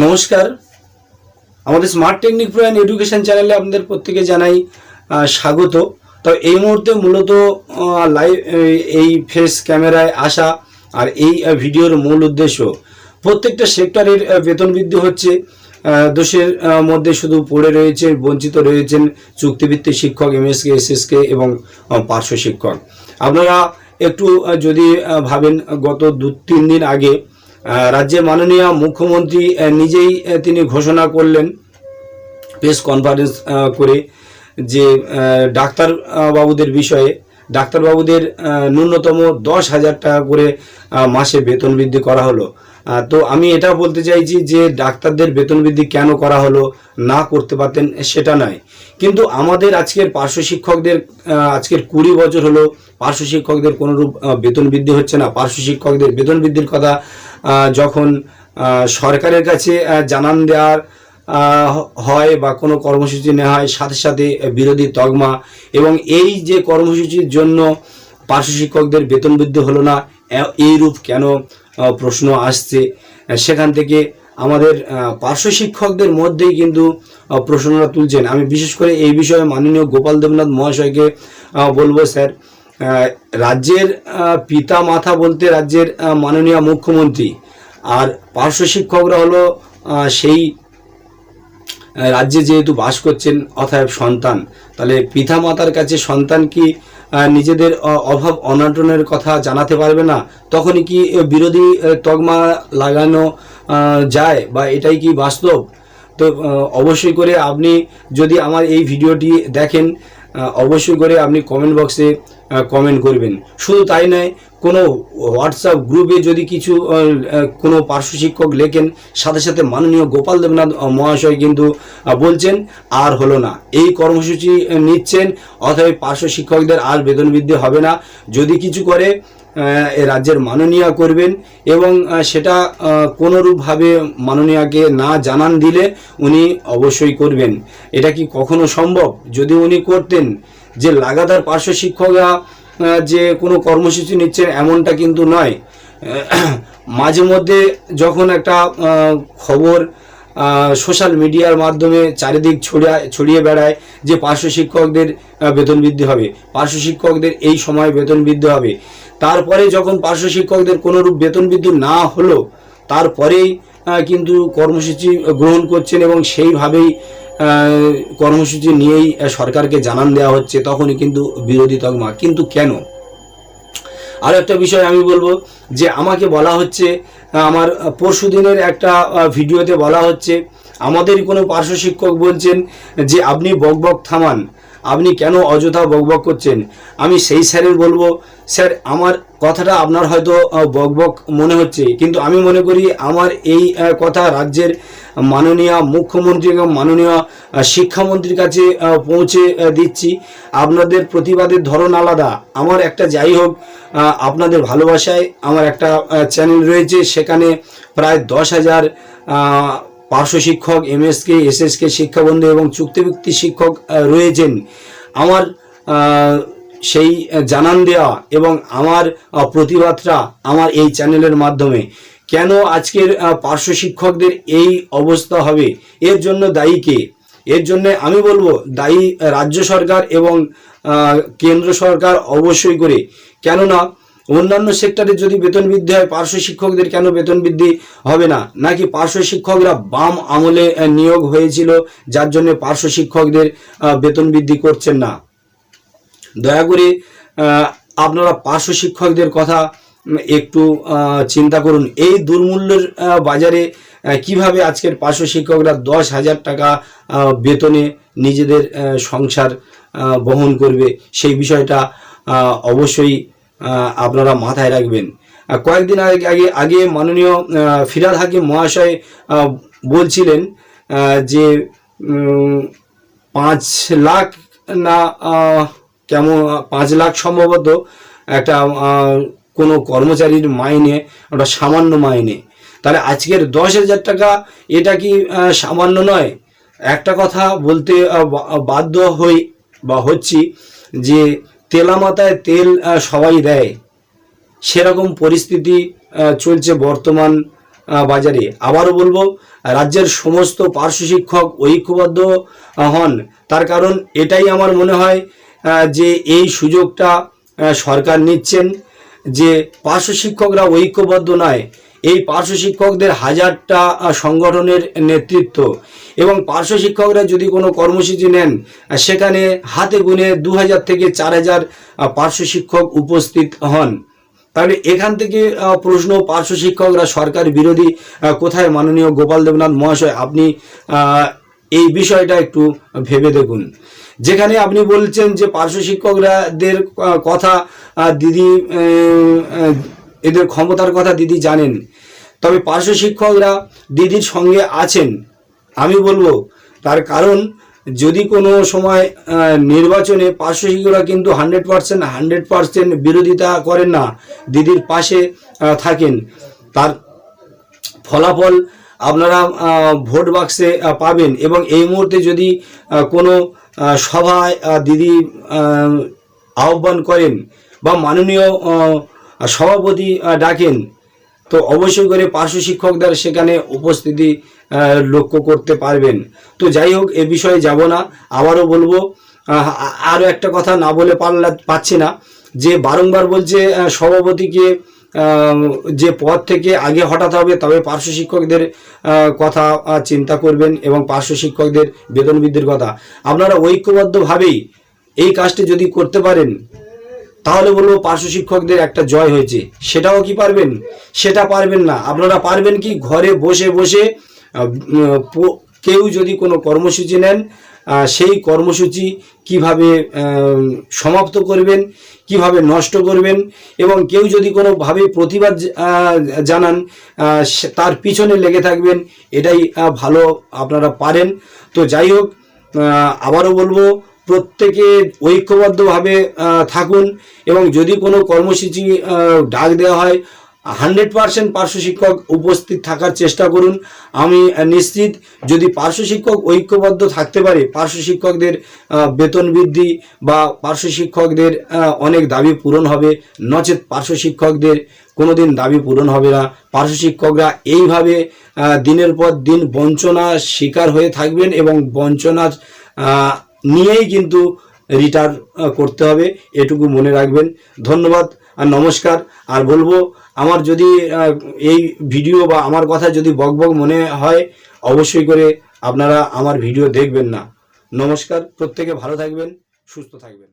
নমস্কার। আমাদের smart technique pro and education চ্যানেলে আপনাদের প্রত্যেকে জানাই স্বাগত। তো এই মুহূর্তে মূলত লাইভ এই ফেস ক্যামেরায় আসা আর এই ভিডিওর মূল উদ্দেশ্য। প্রত্যেকটা সেক্টরের বেতন বৃদ্ধি হচ্ছে। দোষের মধ্যে শুধু পড়ে রয়েছে বঞ্চিত রয়েছেন চুক্তিভিত্তিক শিক্ষক এমএসকে এসএসকে এবং পার্শ্ব শিক্ষক। আপনারা একটু যদি ভাবেন, গত দু তিন দিন আগে আহ, রাজ্যের মাননীয় মুখ্যমন্ত্রী নিজেই তিনি ঘোষণা করলেন প্রেস কনফারেন্স করে যে ডাক্তার বাবুদের বিষয়ে ডাক্তারবাবুদের ন্যূনতম দশ হাজার টাকা করে মাসে বেতন বৃদ্ধি করা হলো। তো আমি এটা বলতে চাইছি যে ডাক্তারদের বেতন বৃদ্ধি কেন করা হলো না করতে পারতেন সেটা নয়। কিন্তু আমাদের আজকের পার্শ্ব শিক্ষকদের আজকের কুড়ি বছর হলো পার্শ্ব শিক্ষকদের কোনোরূপ বেতন বৃদ্ধি হচ্ছে না। পার্শ্ব শিক্ষকদের বেতন বৃদ্ধির কথা যখন সরকারের কাছে জানান দেওয়ার হয় বা কোনো কর্মসূচি নেওয়া হয়, সাথে সাথে বিরোধী তগমা এবং এই যে কর্মসূচির জন্য পার্শ্ব শিক্ষকদের বেতন বৃদ্ধি হলো না, এ- এই রূপ কেন প্রশ্ন আসছে? সেখান থেকে আমাদের পার্শ্ব শিক্ষকদের মধ্যেই কিন্তু প্রশ্নটা তুলছেন। আমি বিশেষ করে এই বিষয়ে মাননীয় গোপাল দেবনাথ মহাশয়কে বলব, স্যার। রাজ্যের পিতা মাথা বলতে রাজ্যের মাননীয় মুখ্যমন্ত্রী। আর পার্শ্ব শিক্ষকরা হলো সেই রাজ্যে যেহেতু বাস করছেন, অতএব সন্তান। তাহলে পিতা মাতার কাছে সন্তান কি নিজেদের অভাব অনাটনের কথা জানাতে পারবে না? তখনই কি বিরোধী তকমা লাগানো যায় বা এটাই কি বাস্তব? তো অবশ্যই করে আপনি যদি আমার এই ভিডিওটি দেখেন অবশ্যই করে আপনি কমেন্ট বক্সে কমেন্ট করবেন। শুধু তাই নয়, কোনো হোয়াটসঅ্যাপ গ্রুপে যদি কিছু কোনো পার্শ্ব শিক্ষক লেখেন, সাথে সাথে মাননীয় গোপাল দেবনাথ মহাশয় কিন্তু বলছেন, আর হলো না। এই কর্মসূচি নিচ্ছেন, অতএব পার্শ্ব শিক্ষকদের আর বেতন বৃদ্ধি হবে না। যদি কিছু করে রাজ্যের মাননীয় করবেন এবং সেটা কোনোরূপভাবে মাননীয়াকে না জানান দিলে উনি অবশ্যই করবেন। এটা কি কখনো সম্ভব? যদি উনি করতেন, যে লাগাতার পার্শ্ব শিক্ষকরা যে কোনো কর্মসূচি নিচ্ছেন এমনটা কিন্তু নয়। মাঝে মধ্যে যখন একটা খবর সোশ্যাল মিডিয়ার মাধ্যমে চারিদিক ছড়িয়ে ছড়িয়ে বেড়ায় যে পার্শ্ব শিক্ষকদের বেতন বৃদ্ধি হবে, পার্শ্ব শিক্ষকদের এই সময় বেতন বৃদ্ধি হবে তারপরে যখন পার্শ্ব শিক্ষকদের কোনোরূপ বেতন বৃদ্ধি না হলো, তারপরেই কিন্তু কর্মসূচি গ্রহণ করছেন এবং সেইভাবেই কর্মসূচি নিয়েই সরকারকে জানান দেওয়া হচ্ছে, তখনই কিন্তু বিরোধী তকমা। কিন্তু কেন? আর একটা বিষয় আমি বলব যে আমাকে বলা হচ্ছে আমার পরশু দিনের একটা ভিডিওতে বলা হচ্ছে আমাদের কোনো পার্শ্ব শিক্ষক বলছেন যে আপনি বক বক থামান আপনি কেন অযথা বকবক করছেন? আমি সেই স্যারের বলব, স্যার, আমার কথাটা আপনার হয়তো বকবক মনে হচ্ছে, কিন্তু আমি মনে করি আমার এই কথা রাজ্যের মাননীয় মুখ্যমন্ত্রী এবং মাননীয় শিক্ষামন্ত্রীর কাছে পৌঁছে দিচ্ছি। আপনাদের প্রতিবাদের ধরন আলাদা। আমার একটা যাই হোক আপনাদের ভালোবাসায় আমার একটা চ্যানেল রয়েছে, সেখানে প্রায় দশ হাজার পার্শ্ব শিক্ষক এমএসকে এসএসকে শিক্ষাবন্ধু এবং চুক্তিভিত্তিক শিক্ষক রয়েছেন। আমার সেই জানান দেওয়া এবং আমার প্রতিবাদটা আমার এই চ্যানেলের মাধ্যমে। কেন আজকের পার্শ্ব শিক্ষকদের এই অবস্থা হবে? এর জন্য দায়ী কে? এর জন্য আমি বলব, দায়ী রাজ্য সরকার এবং কেন্দ্র সরকার অবশ্যই করে। কেননা অন্যান্য সেক্টরে যদি বেতন বৃদ্ধি হয়, পার্শ্ব শিক্ষকদের কেন বেতন বৃদ্ধি হবে না? নাকি পার্শ্ব শিক্ষকরা বাম আমলে নিয়োগ হয়েছিল, যার জন্য পার্শ্ব শিক্ষকদের বেতন বৃদ্ধি করছেন না? দয়া করে আপনারা পার্শ্ব শিক্ষকদের কথা একটু চিন্তা করুন। এই দুর্মূল্যের বাজারে কীভাবে আজকের পার্শ্ব শিক্ষকরা দশ হাজার টাকা বেতনে নিজেদের সংসার বহন করবে, সেই বিষয়টা অবশ্যই আপনারা মাথায় রাখবেন। কয়েকদিন আগে আগে আগে মাননীয় ফিরাদ হাকিম মহাশয় বলছিলেন যে পাঁচ লাখ না কেমন, পাঁচ লাখ সম্ভবত একটা কোনো কর্মচারীর মাইনে, ওটা সামান্য মাইনে। তাহলে আজকের দশ হাজার টাকা, এটা কি সামান্য নয়? একটা কথা বলতে বাধ্য হই বা হচ্ছি যে তেলামাতায় তেল সবাই দেয়। সেরকম পরিস্থিতি চলছে বর্তমান বাজারে। আবারও বলব, রাজ্যের সমস্ত পার্শ্ব শিক্ষক ঐক্যবদ্ধ হন। তার কারণ এটাই আমার মনে হয় যে এই সুযোগটা সরকার নিচ্ছেন, যে পার্শ্ব শিক্ষকরা ঐক্যবদ্ধ নয়। এই পার্শ্ব শিক্ষকদের হাজারটা সংগঠনের নেতৃত্ব এবং পার্শ্ব শিক্ষকরা যদি কোনো কর্মসূচি নেন, সেখানে হাতে গুনে দু হাজার থেকে চার হাজার পার্শ্ব শিক্ষক উপস্থিত হন। তাহলে এখান থেকে প্রশ্ন, পার্শ্ব শিক্ষকরা সরকার বিরোধী কোথায় মাননীয় গোপাল দেবনাথ মহাশয়? আপনি এই বিষয়টা একটু ভেবে দেখুন। যেখানে আপনি বলছেন যে পার্শ্ব শিক্ষকরাদের কথা দিদি এদের ক্ষমতার কথা দিদি জানেন। তবে পার্শ্ব শিক্ষকরা দিদির সঙ্গে আছেন। আমি বলব, তার কারণ যদি কোনো সময় নির্বাচনে পার্শ্ব শিক্ষকরা কিন্তু হান্ড্রেড পার্সেন্ট হান্ড্রেড পার্সেন্ট বিরোধিতা করেন না, দিদির পাশে থাকেন। তার ফলাফল আপনারা ভোট বাক্সে পাবেন এবং এই মুহূর্তে যদি কোনো সভায় দিদি আহ্বান করেন বা মাননীয় সভাপতি ডাকেন, তো অবশ্যই করে পার্শ্ব শিক্ষকদের সেখানে উপস্থিতি লক্ষ্য করতে পারবেন। তো যাই হোক, এ বিষয়ে যাব না। আবারও বলব আরও একটা কথা না বলে পারলা পাচ্ছি না। যে বারংবার বলছে সভাপতিকে যে পদ থেকে আগে হঠাৎ হবে, তবে পার্শ্ব শিক্ষকদের কথা চিন্তা করবেন এবং পার্শ্ব শিক্ষকদের বেতন বৃদ্ধির কথা। আপনারা ঐক্যবদ্ধভাবেই এই কাজটি যদি করতে পারেন, তাহলে বলব পার্শ্ব শিক্ষকদের একটা জয় হয়েছে। সেটাও কি পারবেন? সেটা পারবেন না। আপনারা পারবেন কি? ঘরে বসে বসে কেউ যদি কোনো কর্মসূচি নেন সেই কর্মসূচি কীভাবে সমাপ্ত করবেন, কীভাবে নষ্ট করবেন, এবং কেউ যদি কোনোভাবে প্রতিবাদ জানান তার পিছনে লেগে থাকবেন, এটাই ভালো আপনারা পারেন। তো যাই হোক আবারও বলব, প্রত্যেকে ঐক্যবদ্ধভাবে থাকুন, এবং যদি কোনো কর্মসূচি ডাক দেওয়া হয় হান্ড্রেড পার্সেন্ট পার্শ্ব শিক্ষক উপস্থিত থাকার চেষ্টা করুন। আমি নিশ্চিত যদি পার্শ্ব শিক্ষক ঐক্যবদ্ধ থাকতে পারে, পার্শ্ব শিক্ষকদের বেতন বৃদ্ধি বা পার্শ্ব শিক্ষকদের অনেক দাবি পূরণ হবে। নচেত পার্শ্ব শিক্ষকদের কোনোদিন দাবি পূরণ হবে না। পার্শ্ব শিক্ষকরা এইভাবে দিনের পর দিন বঞ্চনার শিকার হয়ে থাকবেন এবং বঞ্চনার নিয়েই কিন্তু রিটার্ন করতে হবে, এটুকু মনে রাখবেন। ধন্যবাদ আর নমস্কার। আর বলব, আমার যদি এই ভিডিও বা আমার কথা যদি বকবক মনে হয়, অবশ্যই করে আপনারা আমার ভিডিও দেখবেন না। নমস্কার, প্রত্যেকে ভালো থাকবেন, সুস্থ থাকবেন।